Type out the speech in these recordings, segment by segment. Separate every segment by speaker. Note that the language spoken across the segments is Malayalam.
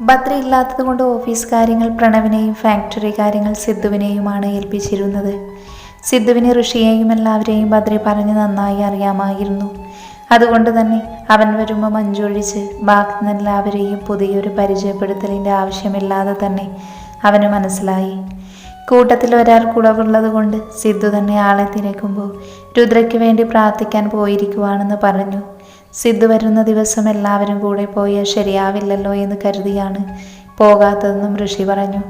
Speaker 1: ഭദ്ര ഇല്ലാത്തത് കൊണ്ട് ഓഫീസ് കാര്യങ്ങൾ പ്രണവിനെയും ഫാക്ടറി കാര്യങ്ങൾ സിദ്ധുവിനെയുമാണ് ഏൽപ്പിച്ചിരുന്നത്. സിദ്ധുവിനെ ഋഷിയെയും എല്ലാവരെയും ഭദ്ര പറഞ്ഞ് നന്നായി അറിയാമായിരുന്നു. അതുകൊണ്ട് തന്നെ അവൻ വരുമ്പോൾ മഞ്ചൊഴിച്ച് ബാക്കി എല്ലാവരെയും പുതിയൊരു പരിചയപ്പെടുത്തലിന്റെ ആവശ്യമില്ലാതെ തന്നെ അവന് മനസ്സിലായി. കൂട്ടത്തിൽ ഒരാൾ കുളവുള്ളത് കൊണ്ട് സിദ്ധു തന്നെ ആളെ തിരക്കുമ്പോൾ രുദ്രയ്ക്ക് വേണ്ടി പ്രാർത്ഥിക്കാൻ പോയിരിക്കുവാണെന്ന് പറഞ്ഞു. സിദ്ധു വരുന്ന ദിവസം എല്ലാവരും കൂടെ പോയാൽ ശരിയാവില്ലല്ലോ എന്ന് കരുതിയാണ് പോകാത്തതെന്നും ഋഷി പറഞ്ഞു.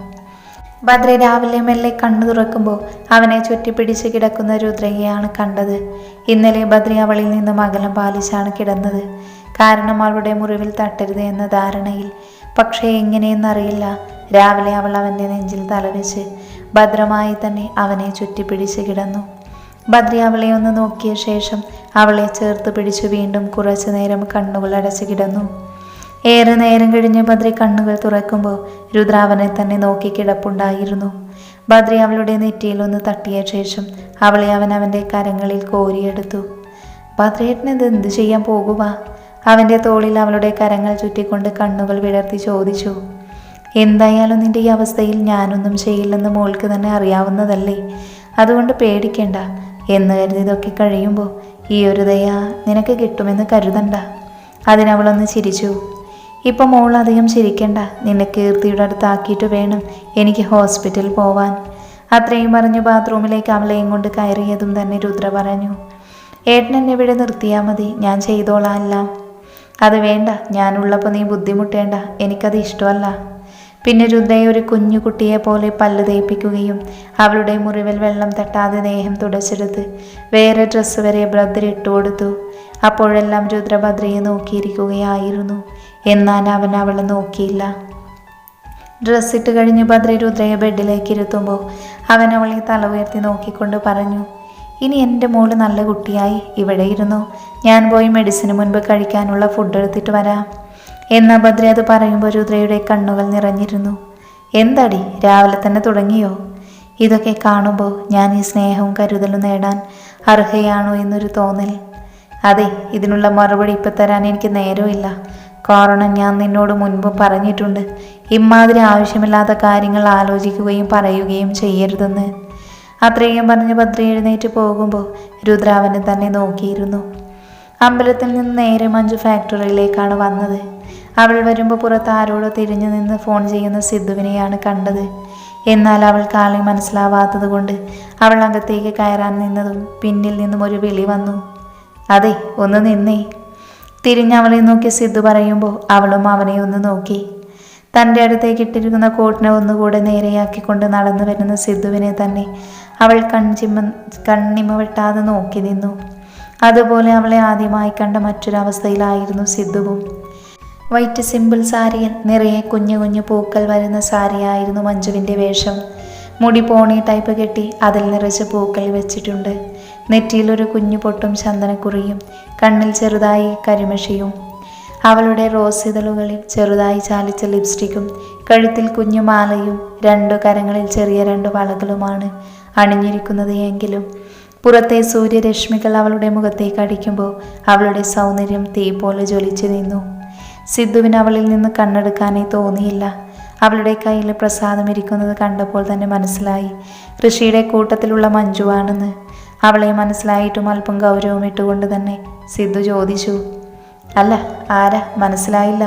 Speaker 1: ഭദ്ര രാവിലെ മെല്ലെ കണ്ണു തുറക്കുമ്പോൾ അവനെ ചുറ്റിപ്പിടിച്ച് കിടക്കുന്ന രുദ്രയെയാണ് കണ്ടത്. ഇന്നലെ ഭദ്ര അവളിൽ നിന്നും അകലം പാലിച്ചാണ് കിടന്നത്. കാരണം അവളുടെ മുറിവിൽ തട്ടരുത് എന്ന ധാരണയിൽ. പക്ഷേ എങ്ങനെയെന്നറിയില്ല. രാവിലെ അവൾ അവന്റെ നെഞ്ചിൽ തലവെച്ച് ഭദ്രമായി തന്നെ അവനെ ചുറ്റിപ്പിടിച്ച് കിടന്നു. ഭദ്രി അവളെ ഒന്ന് നോക്കിയ ശേഷം അവളെ ചേർത്ത് പിടിച്ചു വീണ്ടും കുറച്ചു നേരം കണ്ണുകൾ അടച്ചു കിടന്നു. ഏറെ നേരം കഴിഞ്ഞ് ബദ്രി കണ്ണുകൾ തുറക്കുമ്പോൾ രുദ്രാവനെ തന്നെ നോക്കി കിടപ്പുണ്ടായിരുന്നു. ബദ്രി അവളുടെ നെറ്റിയിൽ ഒന്ന് തട്ടിയ ശേഷം അവളെ അവൻ അവന്റെ കരങ്ങളിൽ കോരിയെടുത്തു. ബദ്രേട്ടൻ ഇത് എന്ത് ചെയ്യാൻ പോകുക അവന്റെ തോളിൽ അവളുടെ കരങ്ങൾ ചുറ്റിക്കൊണ്ട് കണ്ണുകൾ വിടർത്തി ചോദിച്ചു. എന്തായാലും നിന്റെ ഈ അവസ്ഥയിൽ ഞാനൊന്നും ചെയ്യില്ലെന്ന് മോൾക്ക് തന്നെ അറിയാവുന്നതല്ലേ? അതുകൊണ്ട് പേടിക്കേണ്ട. എന്ന് കരുതി ഇതൊക്കെ കഴിയുമ്പോൾ ഈ ഒരു ദയ നിനക്ക് കിട്ടുമെന്ന് കരുതണ്ട. അതിനവളൊന്ന് ചിരിച്ചു. ഇപ്പം മോൾ അധികം ചിരിക്കണ്ട. നിന്നെ കീർത്തിയുടെ അടുത്താക്കിയിട്ട് വേണം എനിക്ക് ഹോസ്പിറ്റൽ പോവാൻ. അത്രയും പറഞ്ഞു ബാത്റൂമിലേക്ക് അവളെയും കൊണ്ട് കയറിയതും തന്നെ രുദ്ര പറഞ്ഞു. ഏട്ടൻ എന്നെ ഇവിടെ നിർത്തിയാൽ മതി. ഞാൻ ചെയ്തോളാം അത് വേണ്ട. ഞാനുള്ളപ്പോൾ നീ ബുദ്ധിമുട്ടേണ്ട. എനിക്കത് ഇഷ്ടമല്ല. പിന്നെ രുദ്രയെ ഒരു കുഞ്ഞുകുട്ടിയെ പോലെ പല്ല് തേപ്പിക്കുകയും അവളുടെ മുറിവിൽ വെള്ളം തട്ടാതെ ദേഹം തുടച്ചെടുത്ത് വേറെ ഡ്രസ്സ് വരെ ഭദ്ര ഇട്ടുകൊടുത്തു അപ്പോഴെല്ലാം രുദ്രഭദ്രയെ നോക്കിയിരിക്കുകയായിരുന്നു. എന്നാൽ അവൻ അവളെ നോക്കിയില്ല. ഡ്രസ്സ് ഇട്ട് കഴിഞ്ഞ് ഭദ്ര രുദ്രയെ ബെഡിലേക്ക് ഇരുത്തുമ്പോൾ അവൻ അവളെ തല ഉയർത്തി നോക്കിക്കൊണ്ട് പറഞ്ഞു ഇനി എന്റെ മോൾ നല്ല കുട്ടിയായി ഇവിടെ ഇരുന്നു. ഞാൻ പോയി മെഡിസിന് മുൻപ് കഴിക്കാനുള്ള ഫുഡ് എടുത്തിട്ട് വരാം. എന്ന ഭദ്ര അത് പറയുമ്പോൾ രുദ്രയുടെ കണ്ണുകൾ നിറഞ്ഞിരുന്നു. എന്താടി രാവിലെ തന്നെ തുടങ്ങിയോ? ഇതൊക്കെ കാണുമ്പോൾ ഞാൻ ഈ സ്നേഹവും കരുതലും നേടാൻ അർഹയാണോ എന്നൊരു തോന്നൽ. അതെ ഇതിനുള്ള മറുപടി ഇപ്പം തരാൻ എനിക്ക് നേരമില്ല കാരണം ഞാൻ നിന്നോട് മുൻപ് പറഞ്ഞിട്ടുണ്ട് ഇമാതിരി ആവശ്യമില്ലാത്ത കാര്യങ്ങൾ ആലോചിക്കുകയും പറയുകയും ചെയ്യരുതെന്ന്. അത്രയും പറഞ്ഞ് ഭദ്ര എഴുന്നേറ്റ് പോകുമ്പോൾ രുദ്രാവനെ തന്നെ നോക്കിയിരുന്നു. അമ്പലത്തിൽ നിന്ന് നേരെ മഞ്ജു ഫാക്ടറിയിലേക്കാണ് വന്നത്. അവൾ വരുമ്പോൾ പുറത്ത് ആരോടോ തിരിഞ്ഞു നിന്ന് ഫോൺ ചെയ്യുന്ന സിദ്ധുവിനെയാണ് കണ്ടത്. എന്നാൽ അവൾ കാളി മനസ്സിലാവാത്തത് കൊണ്ട് അവൾ അകത്തേക്ക് കയറാൻ നിന്നതും പിന്നിൽ നിന്നും ഒരു വിളി വന്നു. അതെ ഒന്ന് നിന്നേ. തിരിഞ്ഞ് അവളെ നോക്കി സിദ്ധു പറയുമ്പോൾ അവളും അവനെ ഒന്ന് നോക്കി. തന്റെ അടുത്തേക്ക് ഇട്ടിരിക്കുന്ന കോട്ടിനെ ഒന്നുകൂടെ നേരെയാക്കിക്കൊണ്ട് നടന്നു വരുന്ന സിദ്ധുവിനെ തന്നെ അവൾ കൺചിമ്മ കണ്ണിമ വെട്ടാതെ നോക്കി നിന്നു. അതുപോലെ അവളെ ആദ്യമായി കണ്ട മറ്റൊരവസ്ഥയിലായിരുന്നു സിദ്ധുവും. വൈറ്റ് സിമ്പിൾ സാരിയിൽ നിറയെ കുഞ്ഞു കുഞ്ഞു പൂക്കൾ വരുന്ന സാരിയായിരുന്നു മഞ്ജുവിന്റെ വേഷം. മുടി പോണി ടൈപ്പ് കെട്ടി അതിൽ നിറച്ച് പൂക്കൾ വെച്ചിട്ടുണ്ട്. നെറ്റിയിലൊരു കുഞ്ഞു പൊട്ടും ചന്ദനക്കുറിയും കണ്ണിൽ ചെറുതായി കരിമഷിയും. അവളുടെ റോസ് ഇതളുകളിൽ ചെറുതായി ചാലിച്ച ലിപ്സ്റ്റിക്കും കഴുത്തിൽ കുഞ്ഞു മാലയും രണ്ടു കരങ്ങളിൽ ചെറിയ രണ്ട് വളകളുമാണ് അണിഞ്ഞിരിക്കുന്നത് എങ്കിലും. പുറത്തെ സൂര്യരശ്മികൾ അവളുടെ മുഖത്തേക്ക് അടിക്കുമ്പോൾ അവളുടെ സൗന്ദര്യം തീ പോലെ ജ്വലിച്ചു നിന്നു. സിദ്ധുവിന് അവളിൽ നിന്ന് കണ്ണെടുക്കാനേ തോന്നിയില്ല. അവളുടെ കയ്യിൽ പ്രസാദം ഇരിക്കുന്നത് കണ്ടപ്പോൾ തന്നെ മനസ്സിലായി. ഋഷിയുടെ കൂട്ടത്തിലുള്ള മഞ്ജുവാണെന്ന്. അവളെ മനസ്സിലായിട്ടും അല്പം ഗൗരവം ഇട്ടുകൊണ്ട് തന്നെ സിദ്ധു ചോദിച്ചു അല്ല ആരാ? മനസ്സിലായില്ല.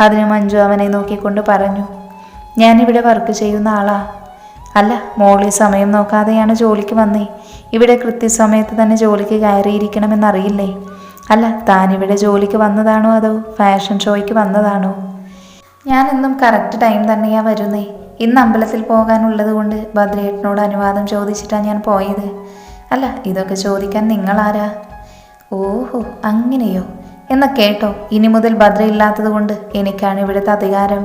Speaker 1: അതിന് മഞ്ജു അവനെ നോക്കിക്കൊണ്ട് പറഞ്ഞു ഞാനിവിടെ വർക്ക് ചെയ്യുന്ന ആളാ. അല്ല മോളി സമയം നോക്കാതെയാണ് ജോലിക്ക് വന്നേ. ഇവിടെ കൃത്യസമയത്ത് തന്നെ ജോലിക്ക് കയറിയിരിക്കണമെന്നറിയില്ലേ? അല്ല താനിവിടെ ജോലിക്ക് വന്നതാണോ അതോ ഫാഷൻ ഷോയ്ക്ക് വന്നതാണോ? ഞാൻ ഇന്നും കറക്റ്റ് ടൈം തന്നെയാ വരുന്നേ. ഇന്ന് അമ്പലത്തിൽ പോകാനുള്ളത് കൊണ്ട് ഭദ്രേട്ടനോട് അനുവാദം ചോദിച്ചിട്ടാണ് ഞാൻ പോയത്. അല്ല ഇതൊക്കെ ചോദിക്കാൻ നിങ്ങളാരാ? ഓഹോ അങ്ങനെയോ? എന്ന കേട്ടോ ഇനി മുതൽ ഭദ്ര ഇല്ലാത്തത് കൊണ്ട് എനിക്കാണ് ഇവിടുത്തെ അധികാരം.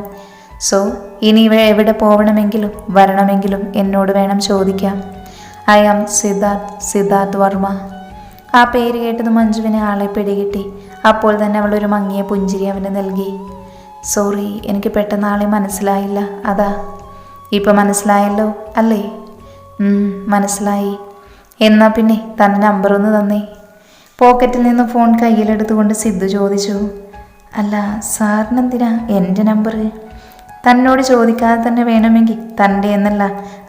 Speaker 1: സോ ഇനി ഇവ എവിടെ പോകണമെങ്കിലും വരണമെങ്കിലും എന്നോട് വേണം ചോദിക്കാം ഐ ആം സിദ്ധാർത്ഥ് സിദ്ധാർത്ഥ് വർമ്മ. ആ പേര് കേട്ടത് മഞ്ജുവിനെ ആളെ പിടികിട്ടി. അപ്പോൾ തന്നെ അവൾ ഒരു മങ്ങിയ പുഞ്ചിരി അവന് നൽകി. സോറി എനിക്ക് പെട്ടെന്ന് ആളെ മനസ്സിലായില്ല. അതാ. ഇപ്പം മനസ്സിലായല്ലോ? അല്ലേ? മനസ്സിലായി. എന്നാ പിന്നെ തന്റെ നമ്പർ ഒന്ന് തന്നേ. പോക്കറ്റിൽ നിന്ന് ഫോൺ കയ്യിലെടുത്തുകൊണ്ട് സിദ്ധു ചോദിച്ചു. അല്ല സാറിനെന്തിനാ എന്റെ നമ്പർ തന്നോട് ചോദിക്കാതെ തന്നെ വേണമെങ്കിൽ തന്റെ എന്നല്ല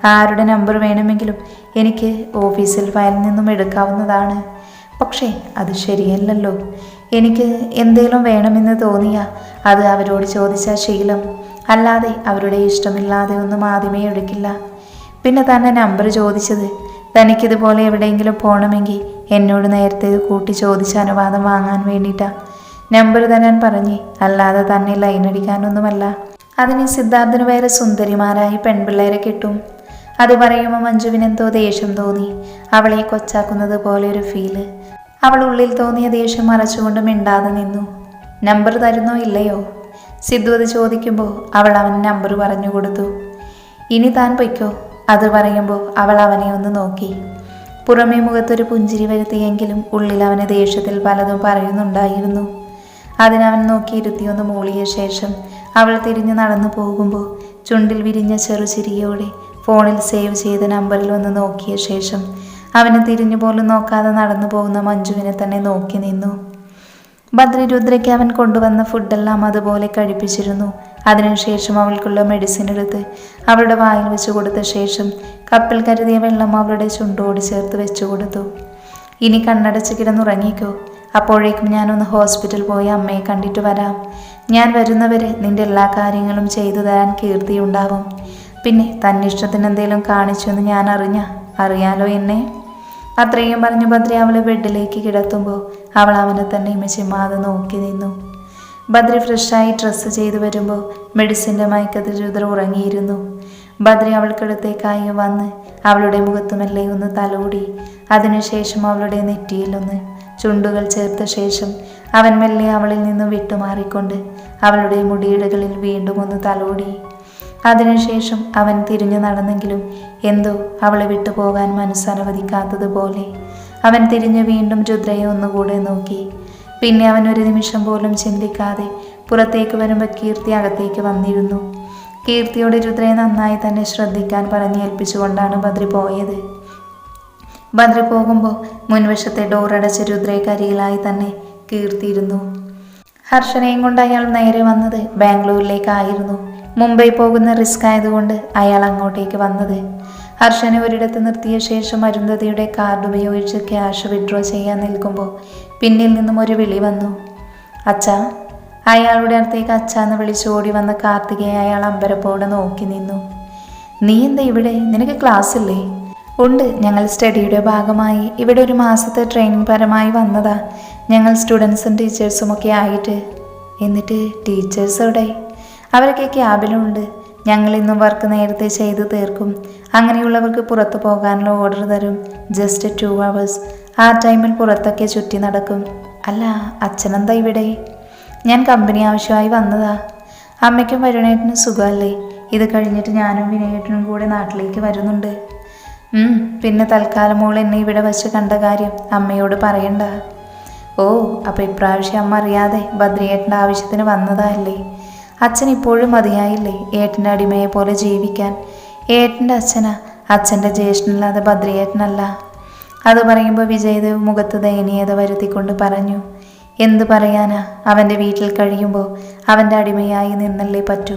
Speaker 1: ആരുടെ നമ്പർ വേണമെങ്കിലും എനിക്ക് ഓഫീസിൽ ഫയലിൽ നിന്നും എടുക്കാവുന്നതാണ്. പക്ഷേ അത് ശരിയല്ലല്ലോ. എനിക്ക് എന്തേലും വേണമെന്ന് തോന്നിയ അത് അവരോട് ചോദിച്ച ശീലം. അല്ലാതെ അവരുടെ ഇഷ്ടമില്ലാതെ ഒന്നും ആദ്യമേ എടുക്കില്ല. പിന്നെ തന്നെ നമ്പർ ചോദിച്ചത് തനിക്കിതുപോലെ എവിടെയെങ്കിലും പോകണമെങ്കിൽ എന്നോട് നേരത്തെ കൂട്ടി ചോദിച്ച അനുവാദം വാങ്ങാൻ വേണ്ടിയിട്ടാണ് നമ്പർ തരാൻ പറഞ്ഞ് അല്ലാതെ തന്നെ ലൈൻ അടിക്കാനൊന്നുമല്ല അതിന് സിദ്ധാർത്ഥന് വേറെ സുന്ദരിമാരായി പെൺപിള്ളേരെ കിട്ടും. അത് പറയുമ്പോൾ മഞ്ജുവിനെന്തോ ദേഷ്യം തോന്നി. അവളെ കൊച്ചാക്കുന്നത് പോലെ ഒരു ഫീൽ അവൾ ഉള്ളിൽ തോന്നിയ ദേഷ്യം മറച്ചുകൊണ്ട് മിണ്ടാതെ നിന്നു. നമ്പർ തരുന്നോ ഇല്ലയോ? സിദ്ധു അത് ചോദിക്കുമ്പോൾ അവൾ അവൻ നമ്പർ പറഞ്ഞു കൊടുത്തു. ഇനി താൻ പൊയ്ക്കോ. അത് പറയുമ്പോൾ അവൾ അവനെ ഒന്ന് നോക്കി. പുറമേ മുഖത്തൊരു പുഞ്ചിരി വരുത്തിയെങ്കിലും ഉള്ളിൽ അവന് ദേഷ്യത്തിൽ പലതും പറയുന്നുണ്ടായിരുന്നു. അതിനവൻ നോക്കിയിരുത്തിയൊന്ന് മൂളിയ ശേഷം അവൾ തിരിഞ്ഞു നടന്നു പോകുമ്പോൾ ചുണ്ടിൽ വിരിഞ്ഞ ചെറുചിരിയോടെ ഫോണിൽ സേവ് ചെയ്ത നമ്പറിൽ ഒന്ന് നോക്കിയ ശേഷം അവനെ തിരിഞ്ഞു പോലും നോക്കാതെ നടന്നു പോകുന്ന മഞ്ജുവിനെ തന്നെ നോക്കി നിന്നു. ഭദ്രരുദ്രയ്ക്ക് അവൻ കൊണ്ടുവന്ന ഫുഡെല്ലാം അതുപോലെ കഴിപ്പിച്ചിരുന്നു. അതിനുശേഷം അവൾക്കുള്ള മെഡിസിൻ എടുത്ത് അവളുടെ വായിൽ വെച്ച് കൊടുത്ത ശേഷം കപ്പിൽ കരുതിയ വെള്ളം അവളുടെ ചുണ്ടോട് ചേർത്ത് വെച്ചു കൊടുത്തു. ഇനി കണ്ണടച്ച് കിടന്നുറങ്ങിക്കോ. അപ്പോഴേക്കും ഞാനൊന്ന് ഹോസ്പിറ്റൽ പോയി അമ്മയെ കണ്ടിട്ട് വരാം. ഞാൻ വരുന്നവരെ നിന്റെ എല്ലാ കാര്യങ്ങളും ചെയ്തു തരാൻ കീർത്തിയുണ്ടാവും. പിന്നെ തന്നിഷ്ടത്തിന് എന്തെങ്കിലും കാണിച്ചു എന്ന് ഞാൻ അറിഞ്ഞ അറിയാലോ എന്നെ. അത്രയും പറഞ്ഞു ഭദ്ര അവളെ ബെഡിലേക്ക് കിടത്തുമ്പോൾ അവൾ അവനെ തന്നെ ഇമച്ചിമാതെ നോക്കി നിന്നു. ബദ്രി ഫ്രഷായി ഡ്രസ്സ് ചെയ്തു വരുമ്പോൾ മെഡിസിന്റെ മയക്കത്തിൽ രുദ്ര ഉറങ്ങിയിരുന്നു. ബദ്രി അവൾക്കടുത്തേക്കായി വന്ന് അവളുടെ മുഖത്തുമല്ലേ ഒന്ന് തലോടി. അതിനുശേഷം അവളുടെ നെറ്റിയിലൊന്ന് ചുണ്ടുകൾ ചേർത്ത ശേഷം അവൻ മെല്ലെ അവളിൽ നിന്ന് വിട്ടുമാറിക്കൊണ്ട് അവളുടെ മുടിയിടകളിൽ വീണ്ടും ഒന്ന് തലോടി. അതിനുശേഷം അവൻ തിരിഞ്ഞു നടന്നെങ്കിലും എന്തോ അവളെ വിട്ടുപോകാൻ മനസ്സനുവദിക്കാത്തതുപോലെ അവൻ തിരിഞ്ഞു വീണ്ടും രുദ്രയെ ഒന്നുകൂടെ നോക്കി. പിന്നെ അവൻ ഒരു നിമിഷം പോലും ചിന്തിക്കാതെ പുറത്തേക്ക് വരുമ്പോൾ കീർത്തി അകത്തേക്ക് വന്നിരുന്നു. കീർത്തിയോട് രുദ്രയെ നന്നായി തന്നെ ശ്രദ്ധിക്കാൻ പറഞ്ഞേൽപ്പിച്ചുകൊണ്ടാണ് ബദ്രി പോയത്. ബദ്രി പോകുമ്പോൾ മുൻവശത്തെ ഡോറടച്ച് രുദ്രയെ കരിയിലായി തന്നെ കീർത്തിയിരുന്നു. ഹർഷനെയും കൊണ്ട് അയാൾ നേരെ വന്നത് ബാംഗ്ലൂരിലേക്കായിരുന്നു. മുംബൈ പോകുന്ന റിസ്ക് ആയതുകൊണ്ട് അയാൾ അങ്ങോട്ടേക്ക് വന്നത്. ഹർഷനെ ഒരിടത്ത് നിർത്തിയ ശേഷം അരുന്ധതിയുടെ കാർഡ് ഉപയോഗിച്ച് ക്യാഷ് വിഡ്രോ ചെയ്യാൻ നിൽക്കുമ്പോൾ പിന്നിൽ നിന്നും ഒരു വിളി വന്നു. അച്ഛാ അയാളുടെ അടുത്തേക്ക് അച്ഛാന്ന് വിളിച്ച് ഓടി വന്ന കാർത്തികയെ അയാൾ അമ്പരപ്പോടെ നോക്കി നിന്നു. നീ എന്താ ഇവിടെ? നിനക്ക് ക്ലാസ് ഇല്ലേ? ഉണ്ട് ഞങ്ങൾ സ്റ്റഡിയുടെ ഭാഗമായി. ഇവിടെ ഒരു മാസത്തെ ട്രെയിനിങ് പരമായി വന്നതാ. ഞങ്ങൾ സ്റ്റുഡൻസും ടീച്ചേഴ്സും ഒക്കെ ആയിട്ട്. എന്നിട്ട് ടീച്ചേഴ്സ് എവിടെ? അവരൊക്കെ ക്യാബിലുണ്ട് ഞങ്ങൾ ഇന്നും വർക്ക് നേരത്തെ ചെയ്ത് തീർക്കും. അങ്ങനെയുള്ളവർക്ക് പുറത്തു പോകാനുള്ള ഓർഡർ തരും. ജസ്റ്റ് ടു അവേഴ്സ് ആ ടൈമിൽ പുറത്തൊക്കെ ചുറ്റി നടക്കും. അല്ല അച്ഛനെന്താ ഇവിടെ? ഞാൻ കമ്പനി ആവശ്യമായി വന്നതാ. അമ്മയ്ക്കും വരുണേട്ടനും സുഖമല്ലേ? ഇത് കഴിഞ്ഞിട്ട് ഞാനും വിനയേട്ടനും കൂടെ നാട്ടിലേക്ക് വരുന്നുണ്ട്. പിന്നെ തൽക്കാലം മോൾ എന്നെ ഇവിടെ വച്ച് കണ്ട കാര്യം അമ്മയോട് പറയണ്ട. ഓ അപ്പോൾ ഇപ്രാവശ്യം അമ്മ അറിയാതെ ബദ്രിയേട്ടന്റെ ആവശ്യത്തിന് വന്നതല്ലേ അച്ഛൻ ഇപ്പോഴും മതിയായില്ലേ? ഏട്ടന്റെ അടിമയെ പോലെ ജീവിക്കാൻ. ഏട്ടന്റെ അച്ഛനാ? അച്ഛന്റെ ജ്യേഷ്ഠനല്ലാതെ ഭദ്രയേട്ടനല്ല. അത് പറയുമ്പോൾ വിജയദേവ് മുഖത്ത് ദയനീയത വരുത്തിക്കൊണ്ട് പറഞ്ഞു. എന്തു പറയാനാ? അവന്റെ വീട്ടിൽ കഴിയുമ്പോൾ അവന്റെ അടിമയായി നിന്നല്ലേ പറ്റൂ?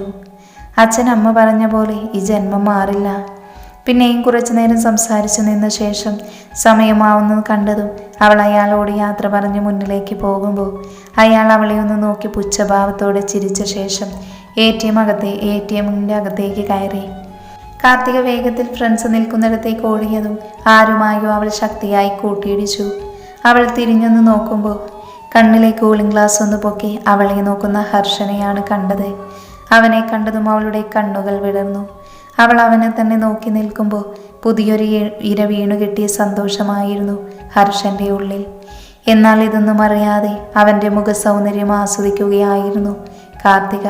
Speaker 1: അച്ഛൻ അമ്മ പറഞ്ഞ പോലെ ഈ ജന്മം മാറില്ല. പിന്നെയും കുറച്ചു നേരം സംസാരിച്ചു നിന്ന ശേഷം സമയമാവുന്നത് കണ്ടതും അവൾ അയാളോട് യാത്ര പറഞ്ഞ് മുന്നിലേക്ക് പോകുമ്പോൾ അയാൾ അവളെ ഒന്ന് നോക്കി പുച്ഛഭാവത്തോടെ ചിരിച്ച ശേഷം എ ടി എം അകത്തെ എ ടി എമ്മിന്റെ അകത്തേക്ക് കയറി. കാർത്തിക വേഗത്തിൽ ഫ്രണ്ട്സ് നിൽക്കുന്നിടത്തേക്ക് ഓടിയതും ആരുമായോ അവൾ ശക്തിയായി കൂട്ടിയിടിച്ചു. അവൾ തിരിഞ്ഞൊന്ന് നോക്കുമ്പോൾ കണ്ണിലെ കൂളിംഗ് ഗ്ലാസ് ഒന്ന് പൊക്കി അവളെ നോക്കുന്ന ഹർഷനെയാണ് കണ്ടത്. അവനെ കണ്ടതും അവളുടെ കണ്ണുകൾ വിടർന്നു. അവൾ അവനെ തന്നെ നോക്കി നിൽക്കുമ്പോൾ പുതിയൊരു ഇര വീണു കിട്ടിയ സന്തോഷമായിരുന്നു ഹർഷന്റെ ഉള്ളിൽ. എന്നാൽ ഇതൊന്നും അറിയാതെ അവന്റെ മുഖ സൗന്ദര്യം ആസ്വദിക്കുകയായിരുന്നു കാർത്തിക.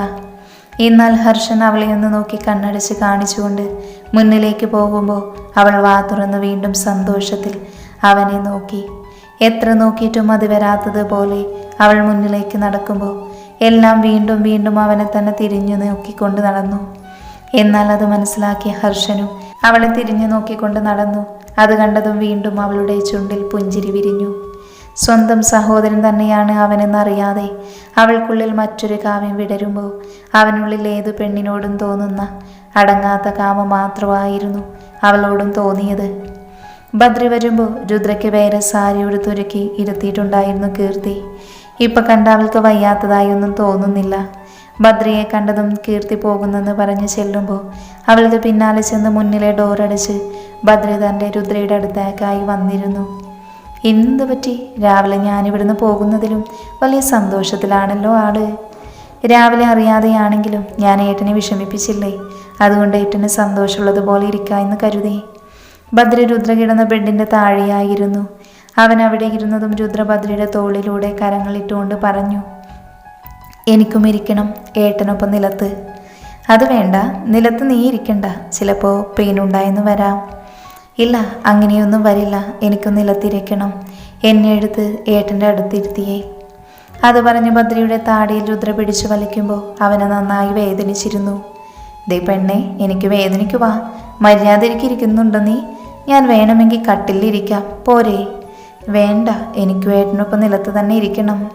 Speaker 1: എന്നാൽ ഹർഷൻ അവളെ ഒന്ന് നോക്കി കണ്ണടച്ച് കാണിച്ചുകൊണ്ട് മുന്നിലേക്ക് പോകുമ്പോൾ അവൾ വാ തുറന്ന് വീണ്ടും സന്തോഷത്തിൽ അവനെ നോക്കി. എത്ര നോക്കിയിട്ടും അത് വരാത്തതുപോലെ അവൾ മുന്നിലേക്ക് നടക്കുമ്പോൾ എല്ലാം വീണ്ടും വീണ്ടും അവനെ തന്നെ തിരിഞ്ഞു നോക്കിക്കൊണ്ട് നടന്നു. എന്നാൽ അത് മനസ്സിലാക്കിയ ഹർഷനും അവളെ തിരിഞ്ഞു നോക്കിക്കൊണ്ട് നടന്നു. അത് കണ്ടതും വീണ്ടും അവളുടെ ചുണ്ടിൽ പുഞ്ചിരി വിരിഞ്ഞു. സ്വന്തം സഹോദരൻ തന്നെയാണ് അവനെന്നറിയാതെ അവൾക്കുള്ളിൽ മറ്റൊരു കാവ്യം വിടരുമ്പോൾ അവനുള്ളിൽ ഏതു പെണ്ണിനോടും തോന്നുന്ന അടങ്ങാത്ത കാമം മാത്രമായിരുന്നു അവളോടും തോന്നിയത്. ബദ്രി വരുമ്പോൾ രുദ്രയ്ക്ക് വേറെ സാരി തുരുക്കി ഇരുത്തിയിട്ടുണ്ടായിരുന്നു കീർത്തി. ഇപ്പൊ കണ്ട അവൾക്ക് വയ്യാത്തതായി ഒന്നും തോന്നുന്നില്ല. ബദ്രിയെ കണ്ടതും കീർത്തി പോകുന്നെന്ന് പറഞ്ഞ് ചെല്ലുമ്പോൾ അവൾക്ക് പിന്നാലെ ചെന്ന് മുന്നിലെ ഡോറടിച്ച് ബദ്രി തന്റെ രുദ്രയുടെ അടുത്തേക്കായി വന്നിരുന്നു. എന്ത് പറ്റി? രാവിലെ ഞാനിവിടുന്ന് പോകുന്നതിലും വലിയ സന്തോഷത്തിലാണല്ലോ ആൾ. രാവിലെ അറിയാതെയാണെങ്കിലും ഞാൻ ഏട്ടനെ വിഷമിപ്പിച്ചില്ലേ? അതുകൊണ്ട് ഏട്ടന് സന്തോഷമുള്ളതുപോലെ ഇരിക്കാമെന്ന് കരുതി. ഭദ്ര രുദ്ര കിടന്ന ബെഡിന്റെ താഴെയായിരുന്നു. അവൻ അവിടെ ഇരുന്നതും രുദ്രഭദ്രയുടെ തോളിലൂടെ കരങ്ങളിട്ടുകൊണ്ട് പറഞ്ഞു. എനിക്കും ഇരിക്കണം ഏട്ടനൊപ്പം നിലത്ത്. അത് വേണ്ട നിലത്ത് നീ ഇരിക്കണ്ട. ചിലപ്പോൾ പെയിൻ ഉണ്ടായെന്ന് വരാം. ഇല്ല അങ്ങനെയൊന്നും വരില്ല. എനിക്കും നിലത്തിരിക്കണം. എന്നെ എടുത്ത് ഏട്ടന്റെ അടുത്തിരുത്തിയേ. അത് പറഞ്ഞ് ഭദ്രയുടെ താടിയിൽ രുദ്ര പിടിച്ചു വലിക്കുമ്പോൾ അവനെ നന്നായി വേദനിച്ചിരുന്നു. ദേ പെണ്ണെ എനിക്ക് വേദനിക്കുവാ മര്യാദ ഇരിക്കുന്നുണ്ടോ നീ? ഞാൻ വേണമെങ്കിൽ കട്ടിലിരിക്കാം. പോരേ. വേണ്ട എനിക്ക് ഏട്ടനൊപ്പം നിലത്ത് തന്നെ ഇരിക്കണം.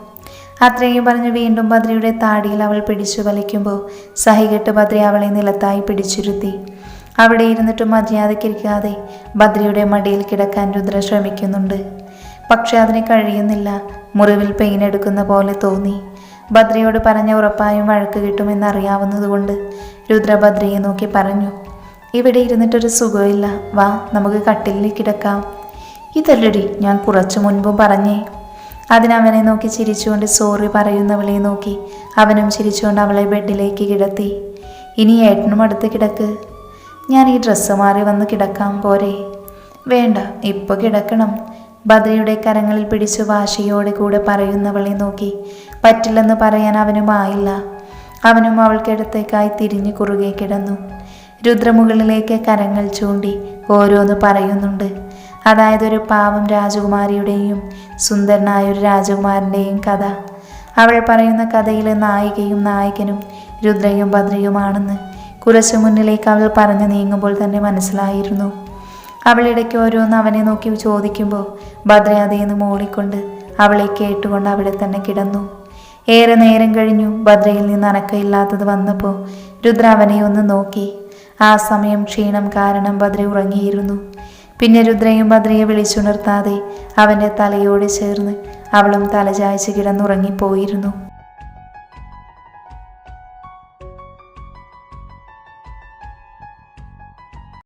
Speaker 1: അത്രയും പറഞ്ഞ് വീണ്ടും ഭദ്രയുടെ താടിയിൽ അവൾ പിടിച്ചു വലിക്കുമ്പോൾ സഹികെട്ട് ഭദ്ര അവളെ നിലത്തായി പിടിച്ചിരുത്തി. അവിടെ ഇരുന്നിട്ട് മര്യാദക്കിരിക്കാതെ ഭദ്രയുടെ മടിയിൽ കിടക്കാൻ രുദ്ര ശ്രമിക്കുന്നുണ്ട്. പക്ഷെ അതിന് കഴിയുന്നില്ല. മുറിവിൽ പെയിൻ എടുക്കുന്ന പോലെ തോന്നി. ബദ്രിയോട് പറഞ്ഞ ഉറപ്പായും വഴക്ക് കിട്ടുമെന്നറിയാവുന്നതുകൊണ്ട് രുദ്ര ഭദ്രയെ നോക്കി പറഞ്ഞു ഇവിടെ ഇരുന്നിട്ടൊരു സുഖമില്ല വാ നമുക്ക് കട്ടിലിൽ കിടക്കാം. ഇതല്ലടി ഞാൻ കുറച്ചു മുൻപും പറഞ്ഞേ. അതിനവനെ നോക്കി ചിരിച്ചുകൊണ്ട് സോറി പറയുന്നവളെ നോക്കി. അവനും ചിരിച്ചുകൊണ്ട് അവളെ ബെഡിലേക്ക് കിടത്തി. ഇനി ഏട്ടനും അടുത്ത് കിടക്ക്. ഞാൻ ഈ ഡ്രസ്സ് മാറി വന്ന് കിടക്കാം പോരെ. വേണ്ട ഇപ്പോൾ കിടക്കണം. ഭദ്രയുടെ കരങ്ങളിൽ പിടിച്ചു വാശിയോടെ കൂടെ പറയുന്നവളെ നോക്കി. പറ്റില്ലെന്ന് പറയാൻ അവനും ആയില്ല. അവനും അവൾക്കിടത്തേക്കായി തിരിഞ്ഞു കുറുകെ കിടന്നു. രുദ്രമുകളിലേക്ക് കരങ്ങൾ ചൂണ്ടി ഓരോന്ന് പറയുന്നുണ്ട്. അതായത് ഒരു പാവം രാജകുമാരിയുടെയും സുന്ദരനായ ഒരു രാജകുമാരന്റെയും കഥ. അവൾ പറയുന്ന കഥയിലെ നായികയും നായകനും രുദ്രയും ഭദ്രയുമാണെന്ന് കുറച്ചു മുന്നിലേക്ക് അവൾ പറഞ്ഞു നീങ്ങുമ്പോൾ തന്നെ മനസ്സിലായിരുന്നു. അവളിടയ്ക്ക് ഓരോന്ന് അവനെ നോക്കി ചോദിക്കുമ്പോൾ ഭദ്ര അതേന്ന് മൂളിക്കൊണ്ട് അവളെ കേട്ടുകൊണ്ട് അവിടെ തന്നെ കിടന്നു. ഏറെ നേരം കഴിഞ്ഞു ഭദ്രയിൽ നിന്ന് അനക്കയില്ലാത്തത് വന്നപ്പോൾ രുദ്ര അവനെ ഒന്ന് നോക്കി. ആ സമയം ക്ഷീണം കാരണം ഭദ്ര ഉറങ്ങിയിരുന്നു. പിന്നെ രുദ്രയും ഭദ്രയെ വിളിച്ചുണർത്താതെ അവന്റെ തലയോട് ചേർന്ന് അവളും തലചായ്ച്ച് കിടന്നുറങ്ങിപ്പോയിരുന്നു.